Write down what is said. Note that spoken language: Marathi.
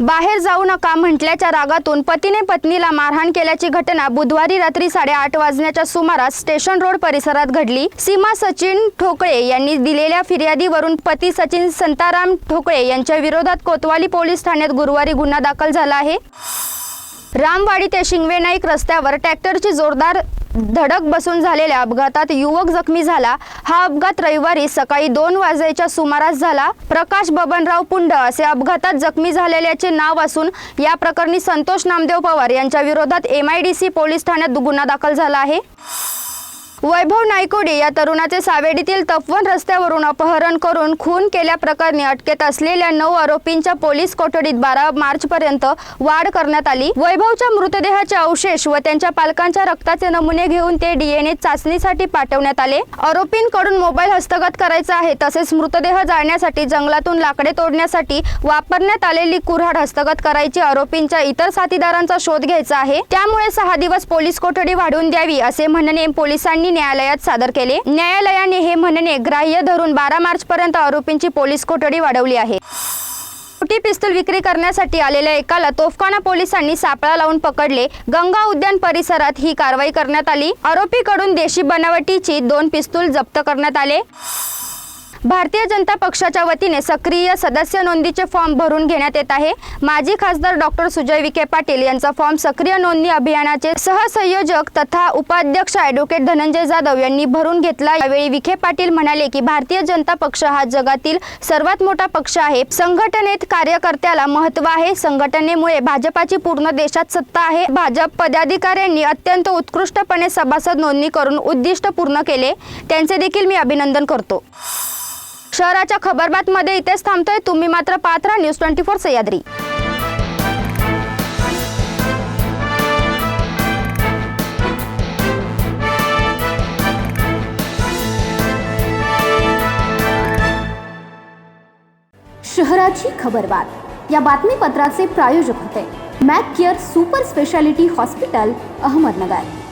बाहेर जाऊ नका म्हटल्याच्या रागातून पतीने पत्नीला मारहाण केल्याची घटना बुधवारी रात्री साडेआठ वाजण्याच्या सुमारास स्टेशन रोड परिसरात घडली. सीमा सचिन ठोकळे यांनी दिलेल्या फिर्यादीवरून पती सचिन संताराम ठोकळे यांच्या विरोधात कोतवाली पोलीस ठाण्यात गुरुवारी गुन्हा दाखल झाला आहे. रामवाडी ते शिंगवे नाईक रस्त्यावर ट्रॅक्टरची जोरदार धडक बसून झालेल्या अपघातात युवक जखमी झाला. हा अपघात रविवारी सकाळी दोन वाजेच्या सुमारास झाला. प्रकाश बबनराव पुंड असे अपघातात जखमी झालेल्याचे नाव असून या प्रकरणी संतोष नामदेव पवार यांच्या विरोधात M I D C police ठाण्यात गुन्हा दाखल झाला आहे. वैभव नायकोडे या तरुणाचे सावेडीतील तपवन रस्त्यावरून अपहरण करून खून केल्याप्रकरणी अटकेत असलेल्या नऊ आरोपींच्या पोलीस कोठडीत बारा मार्चपर्यंत वाढ करण्यात आली. वैभवच्या मृतदेहाचे अवशेष व त्यांच्या पालकांच्या रक्ताचे नमुने घेऊन ते डीएनए चाचणीसाठी पाठवण्यात आले. आरोपींकडून मोबाईल हस्तगत करायचा आहे तसेच मृतदेह जाळण्यासाठी जंगलातून लाकडे तोडण्यासाठी वापरण्यात आलेली कुऱ्हाड हस्तगत करायची आरोपींच्या इतर साथीदारांचा शोध घ्यायचा आहे. त्यामुळे सहा दिवस पोलीस कोठडी वाढवून द्यावी असे म्हणणे पोलिसांनी न्यायालयात सादर केले. न्यायालयाने हे म्हणणे ग्राह्य धरून बारा मार्च पर्यंत आरोपींची पोलीस कोठडी वाढवली आहे. मोठी पिस्तूल विक्री करण्यासाठी आलेल्या एकाला तोफखाना पोलिसांनी सापळा लावून पकडले. गंगा उद्यान परिसरात ही कारवाई करण्यात आली. आरोपीकडून देशी बनावटीची दोन पिस्तूल जप्त करण्यात आले. भारतीय जनता पक्षाच्या वतीने सक्रिय सदस्य नोंदीचे फॉर्म भरून घेण्यात येत आहे. माजी खासदार डॉक्टर सुजय विखे पाटील यांचा फॉर्म सक्रिय नोंदणी अभियानाचे सहसंयोजक तथा उपाध्यक्ष ॲडव्होकेट धनंजय जाधव यांनी भरून घेतला. यावेळी विखे पाटील म्हणाले की भारतीय जनता पक्ष हा जगातील सर्वात मोठा पक्ष आहे. संघटनेत कार्यकर्त्याला महत्त्व आहे. संघटनेमुळे भाजपाची पूर्ण देशात सत्ता आहे. भाजप पदाधिकाऱ्यांनी अत्यंत उत्कृष्टपणे सभासद नोंदणी करून उद्दिष्ट पूर्ण केले. त्यांचे देखील मी अभिनंदन करतो. शहराच्या खबरबातमध्ये इथेच थांबतोय. तुम्ही मात्र पात्र न्यूज ट्वेंटी फोर सह्याद्री. शहराची खबरबात. या बातमीपत्राचे प्रायोजक होते. Mac care super speciality hospital Ahmednagar.